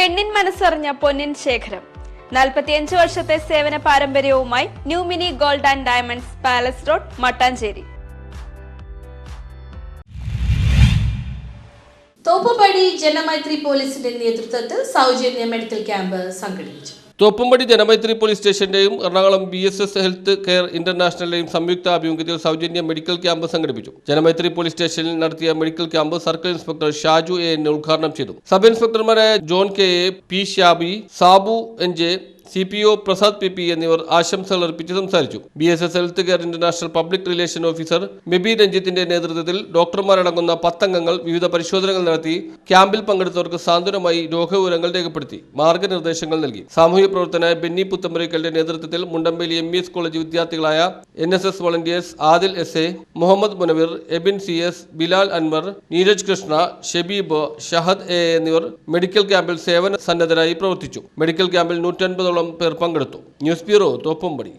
പെണ്ണിൻ മനസ്സറിഞ്ഞ പൊന്നിൻ ശേഖരം. നാൽപ്പത്തിയഞ്ച് വർഷത്തെ സേവന പാരമ്പര്യവുമായി New Mini Gold and Diamonds Palace Road Mattancherry. Thoppumpady Janamaithri പോലീസിന്റെ നേതൃത്വത്തിൽ സൗജന്യ മെഡിക്കൽ ക്യാമ്പ് സംഘടിപ്പിച്ചു. Thoppumpady Janamaithri police സ്റ്റേഷന്റെയും Ernakulam B S S health care ഇന്റർനാഷണലിന്റെയും സംയുക്ത ആഭിമുഖ്യത്തിൽ സൗജന്യ മെഡിക്കൽ ക്യാമ്പ് സംഘടിപ്പിച്ചു. ജനമൈത്രി പോലീസ് സ്റ്റേഷനിൽ നടത്തിയ medical camp circle inspector Shaju A N ഉദ്ഘാടനം ചെയ്തു. Sub ഇൻസ്പെക്ടർമാരായ John K A P Shabi Sabu N J C P O Prasad P P എന്നിവർ ആശംസകൾ അർപ്പിച്ച് സംസാരിച്ചു. B S S health care international public relation officer Mebi രഞ്ജിത്തിന്റെ നേതൃത്വത്തിൽ ഡോക്ടർമാരടങ്ങുന്ന പത്തംഗങ്ങൾ വിവിധ പരിശോധനകൾ നടത്തി ക്യാമ്പിൽ പങ്കെടുത്തവർക്ക് സാന്ത്വനമായി രോഗവിവരങ്ങൾ രേഖപ്പെടുത്തി മാർഗനിർദ്ദേശങ്ങൾ നൽകി. സാമൂഹ്യ പ്രവർത്തന ബെന്നി പുത്തമ്പരയ്ക്കലിന്റെ നേതൃത്വത്തിൽ Mundamveli M E S college വിദ്യാർത്ഥികളായ N S S volunteers Adil S A Muhammad Munavir Abin C S Bilal Anwar Neeraj Krishna Shabeeb Shahad A എന്നിവർ മെഡിക്കൽ ക്യാമ്പിൽ സേവന സന്നദ്ധരായി പ്രവർത്തിച്ചു. മെഡിക്കൽ ക്യാമ്പിൽ നൂറ്റൻപതോളം പേർ പങ്കെടുത്തു. News bureau Thoppumpady.